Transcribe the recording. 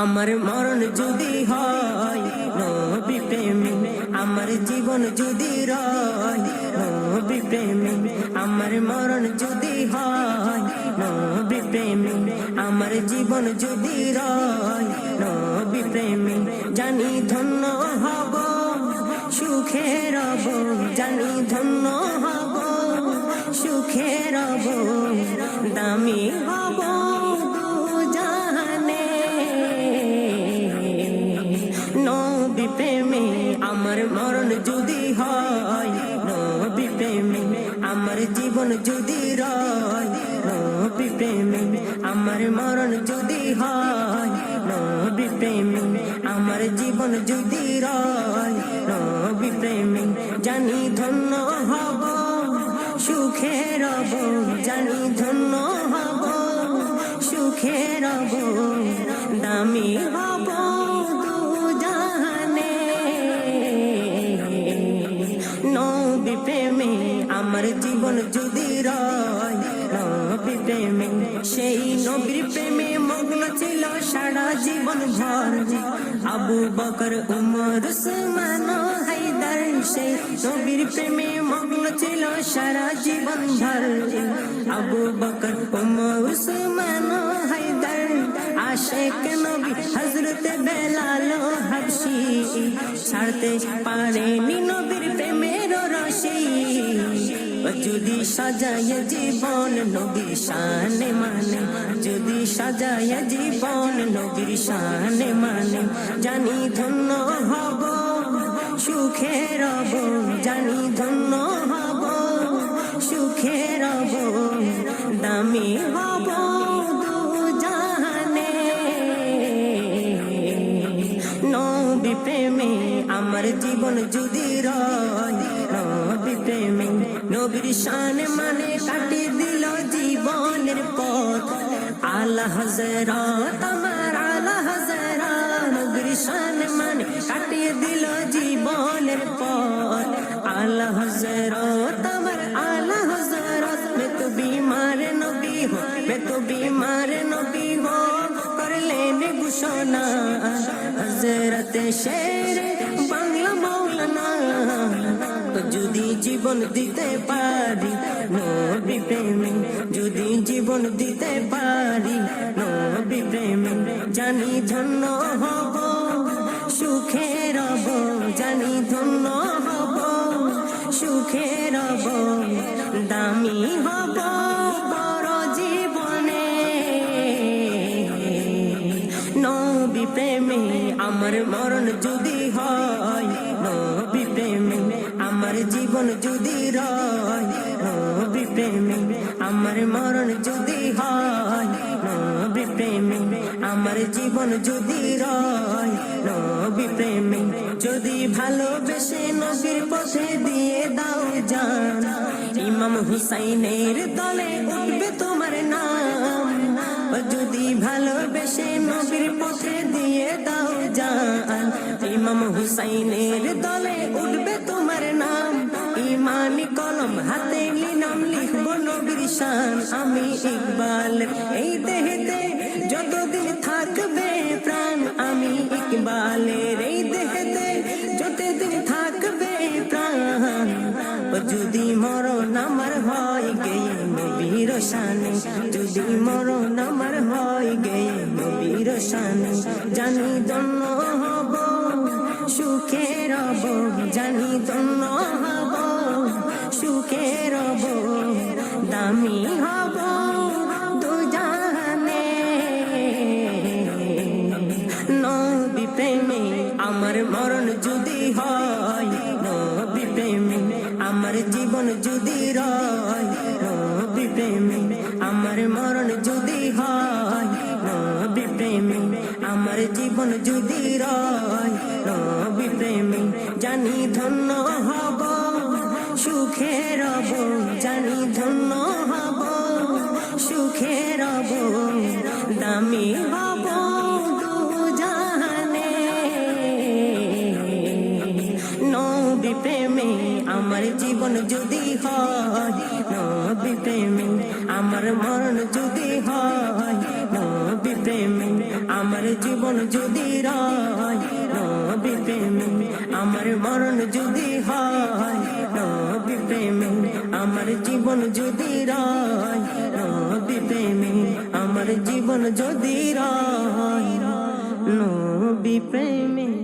আমার মরণ যদি হয় আমার জীবন যদি রয় প্রেমে, আমার মরণ যদি হয় প্রেমে, আমার জীবন যদি রয় প্রেমে, জানি ধন্য হব, সুখে রব, জানি ধন্য হব, সুখে রব, দামি হব। আমার মরণ যদি হয়, নবী আমার জীবন যদি রয়, নবী প্রেমে, আমার মরণ যদি হয়, নবী আমার জীবন যদি রয়, নবী প্রেমে, জানি ধন্য হব, সুখে রব, জানি ধন্য হব, সুখে রব প্রেমে সেই নবীর প্রেমে মগ্ন ছিল সারা জীবন ভর। আবু বকর, উমর, উসমান হায়দার সেই নবীর প্রেমে মগ্ন ছিল সারা জীবন ভর। আবু বকর, উমর, উসমান হায়দার আশেক নবী হজরত বেলাল হাবশি। ছাড়তে পারেনি নবীর প্রেমের রশি। যদি সাজায় জীবন নবীর শানে মানে যদি সাজায় জীবন নবীর শানে মানে জানি ধন্য হব, সুখে রব, জানি ধন্য হব, সুখে রব, দামি হব প্রেমে আমার জীবন যদি রয় প্রেমে। নবীর শান মানে কাটি দিল জীবনের পথ। আলা হজরত আমার আলা হজরত নবীর শান মানে কাটি দিল জীবনের পথ। আলা হজরত আমার আলা হজরত মে তো বিমার নবী হো মে তো বিমার নবী হো। করলেন ঘোষণা। হজরত শের বাংলা যদি জীবন দিতে পারি, নবী প্রেমে, যদি জীবন দিতে পারি, নবী প্রেমে, জানি ধন্য হব, সুখে রব, জানি ধন্য হব, সুখে রব, দামি হব, বড় জীবনে। নবী প্রেমে আমার মরণ যদি হয় জীবন যদি রয়, নবী প্রেমে আমার মরণ যদি হয় প্রেমে আমার জীবন যদি রয়, নবী প্রেমে যদি ভালোবেসে নবীর পথে দিয়ে দাও জান, ইমাম হুসাইনের দলে উঠবে তোমার নাম। যদি ভালোবেসে নবীর পথে দিয়ে দাও জান, ইমাম হুসাইনের দলে উঠবে তোমার নাম। ইমানি কলম হাতে নিলাম, লিখব নবীর শান। আমি ইকবাল, এই দেহেতে যতদিন থাকবে প্রাণ, আমি ইকবালের, এই দেহেতে যতদিন থাকবে প্রাণ। যদি মরণ আমার হয়, গেয়ে নবীর শানে। যদি মরণ আমার হয়, গেয়ে নবীর শানে। জানি দন্য হব সুখে রব জানি হব সুখে রব দামি হব দু জাহানে নবী প্রেমে আমার মরণ যদি হয়, নবী প্রেমে আমার জীবন যদি রয়, নবী প্রেমে আমার মরণ যদি হয়, নবী প্রেমে আমার জীবন যদি রয়, নবী প্রেমে জানি ধন্য হব। সুখে রব জানি ধন্য হব। সুখে রব দামি হব দু জাহানে নবী প্রেমে আমার জীবন যদি হয়, নবী প্রেমে আমার মরণ যদি হয়, নবী প্রেমে আমার জীবন যদি রায়। আমার মরণ যদি হয় আমার জীবন যদি রায় আমার জীবন যদি রায় নবী প্রেমে